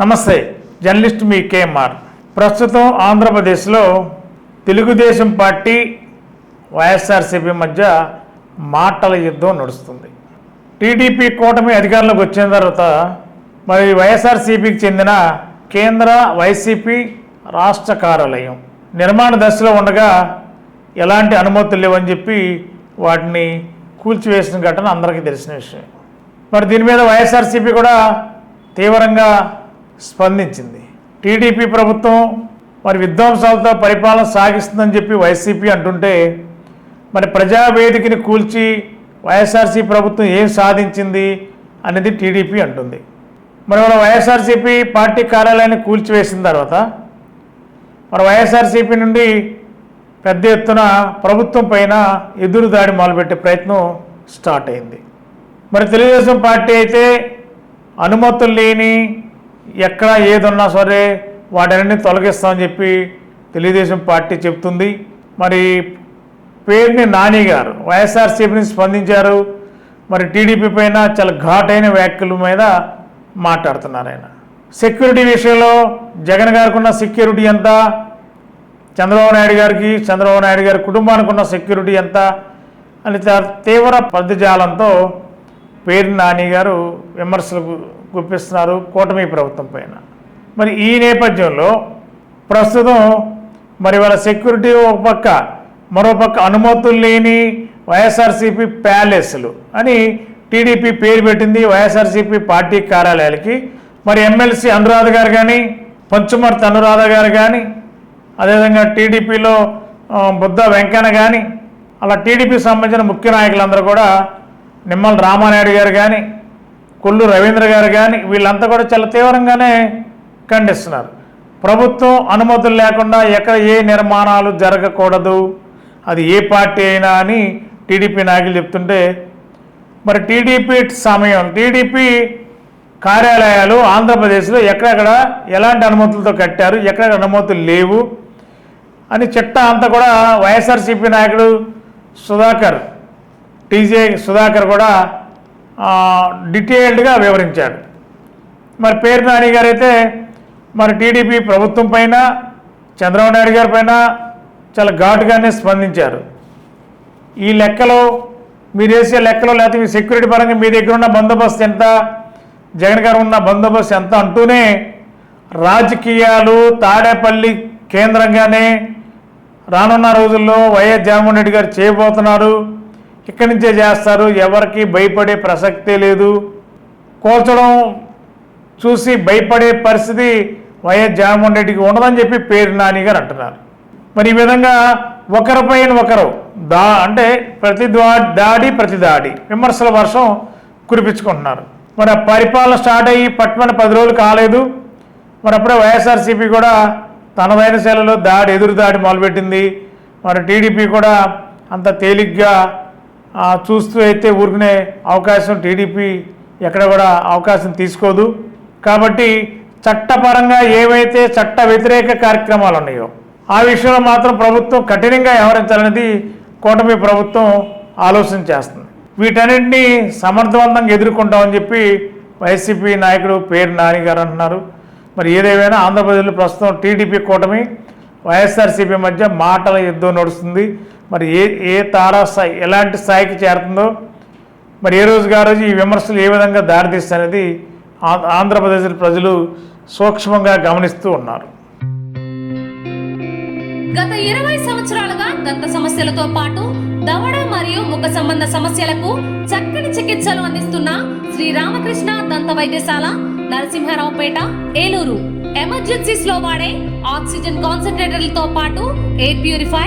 నమస్తే జర్నలిస్ట్ మీ కేఎంఆర్. ప్రస్తుతం ఆంధ్రప్రదేశ్లో తెలుగుదేశం పార్టీ వైఎస్ఆర్సీపీ మధ్య మాటల యుద్ధం నడుస్తుంది. టీడీపీ కూటమి అధికారంలోకి వచ్చిన తర్వాత మరి వైఎస్ఆర్సీపీకి చెందిన కేంద్ర వైసీపీ రాష్ట్ర కార్యాలయం నిర్మాణ దశలో ఉండగా ఎలాంటి అనుమతులు లేవని చెప్పి వాటిని కూల్చివేసిన ఘటన అందరికీ తెలిసిన విషయం. మరి దీని మీద వైఎస్ఆర్సీపీ కూడా తీవ్రంగా స్పందించింది. టీడీపీ ప్రభుత్వం మరి విధ్వంసాలతో పరిపాలన సాగిస్తుందని చెప్పి వైసీపీ అంటుంటే మరి ప్రజావేదికని కూల్చి వైఎస్ఆర్సీ ప్రభుత్వం ఏం సాధించింది అనేది టీడీపీ అంటుంది. మరి మన వైఎస్ఆర్సీపీ పార్టీ కార్యాలయాన్ని కూల్చివేసిన తర్వాత మరి వైఎస్ఆర్సీపీ నుండి పెద్ద ఎత్తున ప్రభుత్వం పైన ఎదురు దాడి మొదలుపెట్టే ప్రయత్నం స్టార్ట్ అయింది. మరి తెలుగుదేశం పార్టీ అయితే అనుమతులు లేని ఎక్కడ ఏదున్నా సరే వాటన్నిటిని తొలగిస్తామని చెప్పి తెలుగుదేశం పార్టీ చెప్తుంది మరి పేరుని నాని గారు వైఎస్ఆర్సీపీని స్పందించారు. మరి టీడీపీ పైన చాలా ఘాటైన వ్యాఖ్యల మీద మాట్లాడుతున్నారు ఆయన. సెక్యూరిటీ విషయంలో జగన్ గారికి ఉన్న సెక్యూరిటీ ఎంత? చంద్రబాబు నాయుడు గారికి చంద్రబాబు నాయుడు గారి కుటుంబానికి ఉన్న సెక్యూరిటీ ఎంత? అని చాలా తీవ్ర పదజాలంతో పేరు నాని గారు విమర్శలకు గుప్పిస్తున్నారు కూటమి ప్రభుత్వం పైన. మరి ఈ నేపథ్యంలో ప్రస్తుతం మరి వాళ్ళ సెక్యూరిటీ ఒక పక్క మరో పక్క అనుమతులు లేని వైఎస్ఆర్సీపీ ప్యాలెస్లు అని టీడీపీ పేరు పెట్టింది వైఎస్ఆర్సీపీ పార్టీ కార్యాలయాలకి. మరి ఎమ్మెల్సీ అనురాధ గారు కానీ పంచుమర్తి అనురాధ గారు కానీ అదేవిధంగా టీడీపీలో బుద్ధ వెంకన్న కానీ అలా టీడీపీ సంబంధించిన ముఖ్య నాయకులందరూ కూడా నిమ్మల రామానాయుడు గారు కానీ కొల్లు రవీంద్ర గారు కానీ వీళ్ళంతా కూడా చాలా తీవ్రంగానే ఖండిస్తున్నారు. ప్రభుత్వం అనుమతులు లేకుండా ఎక్కడ ఏ నిర్మాణాలు జరగకూడదు. అది ఏ పార్టీ అయినా అని టీడీపీ నాయకులు చెప్తుంటే మరి టీడీపీ సమయం టీడీపీ కార్యాలయాలు ఆంధ్రప్రదేశ్లో ఎక్కడెక్కడ ఎలాంటి అనుమతులతో కట్టారు ఎక్కడెక్కడ అనుమతులు లేవు అని చిట్ట అంతా కూడా వైఎస్ఆర్సీపీ నాయకుడు సుధాకర్ టీజే సుధాకర్ కూడా డీటెయిల్డ్గా వివరించాడు మరి పేరు నాని గారు అయితే మరి టీడీపీ ప్రభుత్వం పైన చంద్రబాబు నాయుడు గారి పైన చాలా ఘాటుగానే స్పందించారు. ఈ లెక్కలో మీరు వేసే లెక్కలో లేకపోతే మీ సెక్యూరిటీ పరంగా మీ దగ్గర ఉన్న బందోబస్తు ఎంత జగన్ గారు ఉన్న బందోబస్తు ఎంత అంటూనే రాజకీయాలు తాడేపల్లి కేంద్రంగానే రానున్న రోజుల్లో వైఎస్ జగన్మోహన్ రెడ్డి గారు చేయబోతున్నారు. ఇక్కడి నుంచే చేస్తారు. ఎవరికి భయపడే ప్రసక్తే లేదు. కోల్చడం చూసి భయపడే పరిస్థితి వైఎస్ జగన్మోహన్ రెడ్డికి ఉండదని చెప్పి పేరు నాని గారు అంటున్నారు. మరి ఈ విధంగా ఒకరిపైన ఒకరు దా అంటే ప్రతి దా దాడి ప్రతి దాడి విమర్శల వర్షం కురిపించుకుంటున్నారు. మరి పరిపాలన స్టార్ట్ అయ్యి పట్టుమని పది రోజులు కాలేదు. మరి అప్పుడే వైఎస్ఆర్సీపీ కూడా తనదైన శైలిలో దాడి ఎదురు దాడి మొదలుపెట్టింది. మరి టీడీపీ కూడా అంత తేలిగ్గా చూస్తూ అయితే ఊరుకునే అవకాశం టీడీపీ ఎక్కడ కూడా అవకాశం తీసుకోదు. కాబట్టి చట్టపరంగా ఏవైతే చట్ట వ్యతిరేక కార్యక్రమాలు ఉన్నాయో ఆ విషయంలో మాత్రం ప్రభుత్వం కఠినంగా వ్యవహరించాలనేది కూటమి ప్రభుత్వం ఆలోచన చేస్తుంది. వీటన్నింటినీ సమర్థవంతంగా ఎదుర్కొంటామని చెప్పి వైసీపీ నాయకుడు పేరు నాని గారు అంటున్నారు. మరి ఏదేమైనా ఆంధ్రప్రదేశ్లో ప్రస్తుతం టీడీపీ కూటమి వైఎస్ఆర్సీపీ మధ్య మాటల యుద్ధం నడుస్తుంది. మరి ఏ ఏ తారా స్థాయి ఎలాంటి స్థాయికి చేరుతుందో మరి ఏ రోజుగా ఆ రోజు ఈ విమర్శలు ఏ విధంగా దారితీస్తాయనేది ఆంధ్రప్రదేశ్ ప్రజలు సూక్ష్మంగా గమనిస్తూ ఉన్నారు. గత ఇరవై సంవత్సరాలుగా దంత సమస్యలతో పాటు దవడ మరియు ముఖ సంబంధ సమస్యలకు చక్కని చికిత్సలు అందిస్తున్న శ్రీ రామకృష్ణ దంత వైద్యశాల నరసింహారావుపేట ఏలూరు. ఎమర్జెన్సీస్లో వాడే ఆక్సిజన్ కాన్సన్ట్రేటర్లతో పాటు air purify